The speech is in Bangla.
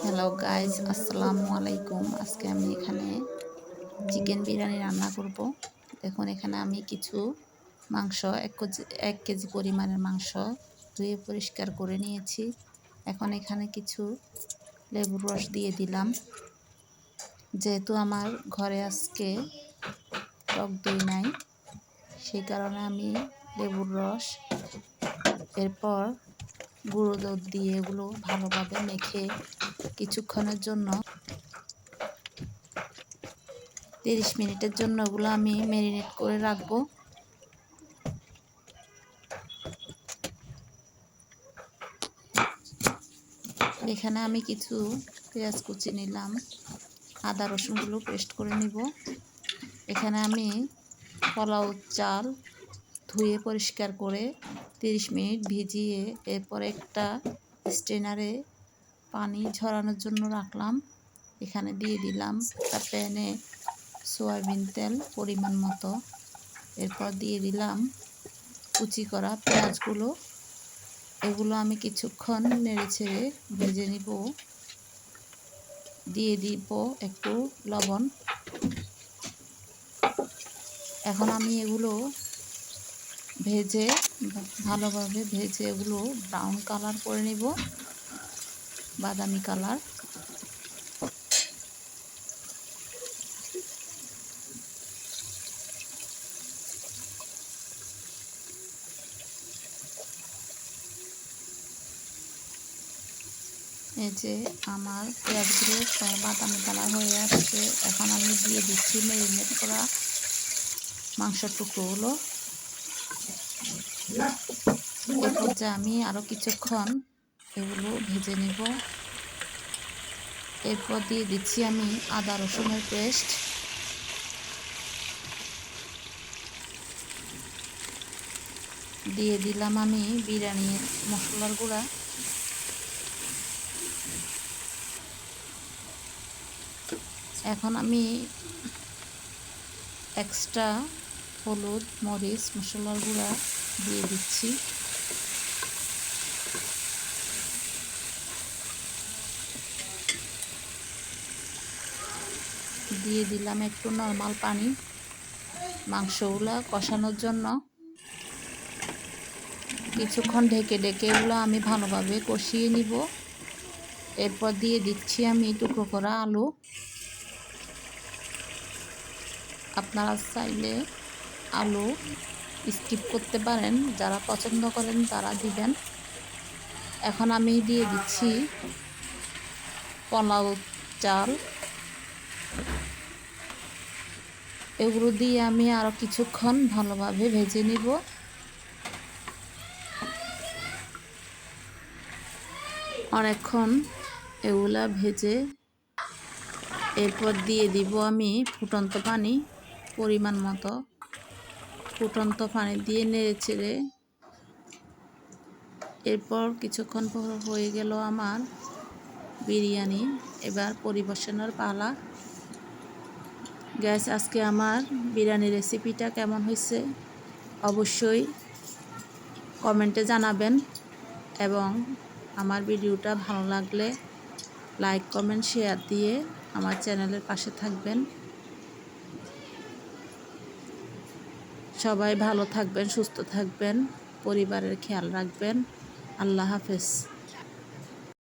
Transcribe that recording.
হ্যালো গাইজ আসসালামু আলাইকুম আজকে আমি এখানে চিকেন বিরিয়ানি রান্না করব। দেখুন, এখানে আমি কিছু মাংস, এক কেজি এক কেজি পরিমাণের মাংস ধুয়ে পরিষ্কার করে নিয়েছি। এখন এখানে কিছু লেবুর রস দিয়ে দিলাম। যেহেতু আমার ঘরে আজকে টক দই নাই, সেই কারণে আমি লেবুর রস এরপর গুঁড়ো দুধ দিয়ে এগুলো ভালোভাবে মেখে কিছুক্ষণের জন্য তিরিশ মিনিটের জন্য ওগুলো আমি ম্যারিনেট করে রাখব। এখানে আমি কিছু পেঁয়াজ কুচি নিলাম, আদা রসুনগুলো পেস্ট করে নিব। এখানে আমি পোলাও চাল ধুয়ে পরিষ্কার করে তিরিশ মিনিট ভিজিয়ে এরপর একটা স্ট্রেনারে পানি ঝরানোর জন্য রাখলাম। এখানে দিয়ে দিলাম একটা প্যানে সয়াবিন তেল পরিমাণ মতো। এরপর দিয়ে দিলাম কুচি করা পেঁয়াজগুলো। এগুলো আমি কিছুক্ষণ নেড়ে ছেড়ে ভেজে নিব। দিয়ে দিব একটু লবণ। এখন আমি এগুলো ভেজে, ভালোভাবে ভেজে এগুলো ব্রাউন কালার করে নিব, বাদামি কালার এই যে আমার পেঁয়াজগুলো সব বাদামি কালার হয়ে আসছে। এখন আমি দিয়ে দিচ্ছি ম্যারিনেট করা মাংসের টুকরোগুলো। আমি আরও কিছুক্ষণ এগুলো ভেজে নেব। এরপর দিয়ে দিচ্ছি আমি আদা রসুনের পেস্ট। দিয়ে দিলাম আমি বিরিয়ানি মশলার গুঁড়া। এখন আমি এক্সট্রা হলুদ, মরিচ, মশলার গুঁড়া দিয়ে দিচ্ছি। দিয়ে দিলাম একটু নর্মাল পানি মাংসগুলো কষানোর জন্য। কিছুক্ষণ ঢেকে ঢেকে এগুলো আমি ভালোভাবে কষিয়ে নিব। এরপর দিয়ে দিচ্ছি আমি টুকরো করা আলু। আপনারা চাইলে আলু স্কিপ করতে পারেন, যারা পছন্দ করেন তারা দিবেন। এখন আমি দিয়ে দিচ্ছি পোলাও চাল। এগুলো দিয়ে আমি আরও কিছুক্ষণ ভালোভাবে ভেজে নিব। অনেকক্ষণ এগুলা ভেজে এরপর দিয়ে দিব আমি ফুটন্ত পানি পরিমাণ মতো। ফুটন্ত পানি দিয়ে নেড়ে চেড়ে এরপর কিছুক্ষণ পর হয়ে গেল আমার বিরিয়ানি। এবার পরিবেশনের পালা। গ্যাস, আজকে আমার বিরিয়ানি রেসিপিটা কেমন হয়েছে অবশ্যই কমেন্টে জানাবেন এবং আমার ভিডিওটা ভালো লাগলে লাইক, কমেন্ট শেয়ার দিয়ে আমার চ্যানেলের পাশে থাকবেন। সবাই ভালো থাকবেন সুস্থ থাকবেন পরিবারের খেয়াল রাখবেন। আল্লাহ হাফেজ।